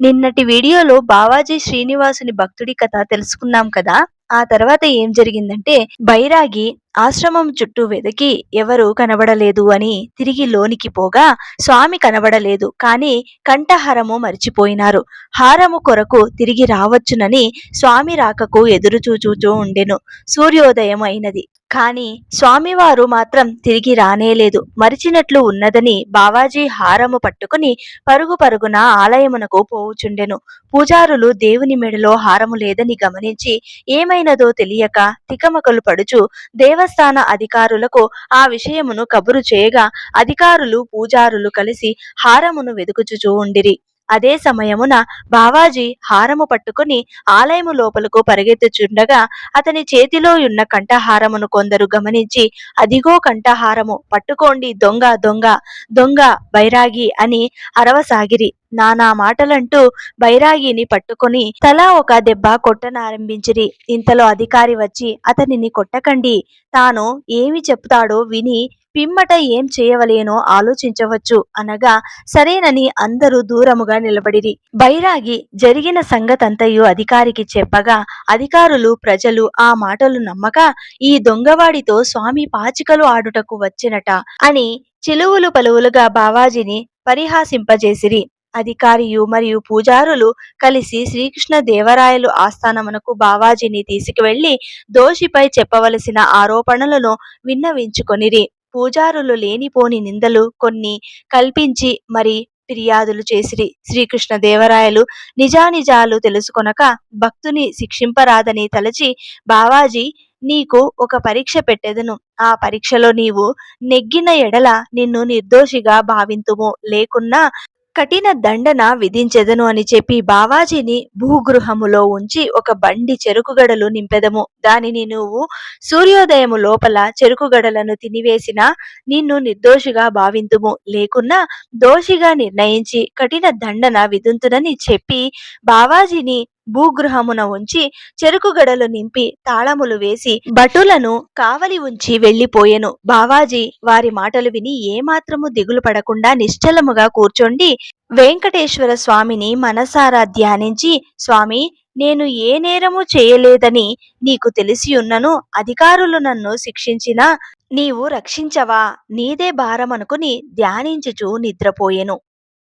నిన్నటి వీడియోలో బావాజీ శ్రీనివాసుని భక్తుడి కథ తెలుసుకున్నాం కదా. ఆ తర్వాత ఏం జరిగిందంటే బైరాగి ఆశ్రమం చుట్టూ వెతికి ఎవరు కనబడలేదు అని తిరిగి లోనికి పోగా స్వామి కనబడలేదు కాని కంఠహారము మరిచిపోయినారు. హారము కొరకు తిరిగి రావచ్చునని స్వామి రాకకు ఎదురు చూచూచూ ఉండెను. సూర్యోదయం అయినది కానీ స్వామివారు మాత్రం తిరిగి రానేలేదు. మరిచినట్లు ఉన్నదని బావాజీ హారము పట్టుకుని పరుగు పరుగున ఆలయమునకు పోవుచుండెను. పూజారులు దేవుని మెడలో హారము లేదని గమనించి ఏమైనదో తెలియక తికమకలు పడుచు దేవస్థాన అధికారులకు ఆ విషయమును కబురు చేయగా అధికారులు పూజారులు కలిసి హారమును వెదుకుచుచూ ఉండిరి. అదే సమయమున బావాజీ హారము పట్టుకుని ఆలయము లోపలకు పరిగెత్తుచుండగా అతని చేతిలో ఉన్న కంఠహారమును కొందరు గమనించి అదిగో కంఠహారము పట్టుకోండి దొంగ దొంగ దొంగ బైరాగి అని అరవసాగిరి. నానా మాటలంటూ బైరాగిని పట్టుకొని తలా ఒక దెబ్బ కొట్టనారంభించిరి. ఇంతలో అధికారి వచ్చి అతనిని కొట్టకండి. తాను ఏమి చెప్తాడో విని పిమ్మట ఏం చేయవలేనో ఆలోచించవచ్చు అనగా సరేనని అందరూ దూరముగా నిలబడిరి. బైరాగి జరిగిన సంగతంతయు అధికారికి చెప్పగా అధికారులు ప్రజలు ఆ మాటలు నమ్మక ఈ దొంగవాడితో స్వామి పాచికలు ఆడుటకు వచ్చినట అని చిలువులు పలువులుగా బావాజీని పరిహాసింపజేసిరి. అధికారియు మరియు పూజారులు కలిసి శ్రీకృష్ణ దేవరాయలు ఆస్థానమునకు బావాజీని తీసుకువెళ్ళి దోషిపై చెప్పవలసిన ఆరోపణలను విన్నవించుకొనిరి. పూజారులు లేనిపోని నిందలు కొన్ని కల్పించి మరి ఫిర్యాదులు చేసిరి. శ్రీకృష్ణ దేవరాయలు నిజానిజాలు తెలుసుకొనక భక్తుని శిక్షింపరాదని తలచి బావాజీ నీకు ఒక పరీక్ష పెట్టెదను. ఆ పరీక్షలో నీవు నెగ్గిన ఎడల నిన్ను నిర్దోషిగా భావింతుము. లేకున్నా కఠిన దండన విధించెదను అని చెప్పి బావాజీని భూగృహములో ఉంచి ఒక బండి చెరుకుగడలు నింపెదము. దానిని నువ్వు సూర్యోదయము లోపల చెరుకుగడలను తినివేసినా నిన్ను నిర్దోషిగా భావింతుము. లేకున్నా దోషిగా నిర్ణయించి కఠిన దండన విధింతునని చెప్పి బావాజీని భూగృహమున ఉంచి చెరుకుగడలు నింపి తాళములు వేసి భటులను కావలి ఉంచి వెళ్ళిపోయెను బావాజీ వారి మాటలు విని ఏమాత్రము దిగులు పడకుండా నిశ్చలముగా కూర్చొండి. వెంకటేశ్వర స్వామిని మనసారా ధ్యానించి స్వామి నేను ఏ నేరము చేయలేదని నీకు తెలిసి ఉన్నను. అధికారులు నన్ను శిక్షించినా నీవు రక్షించవా. నీదే భారమనుకుని ధ్యానించుచు నిద్రపోయెను.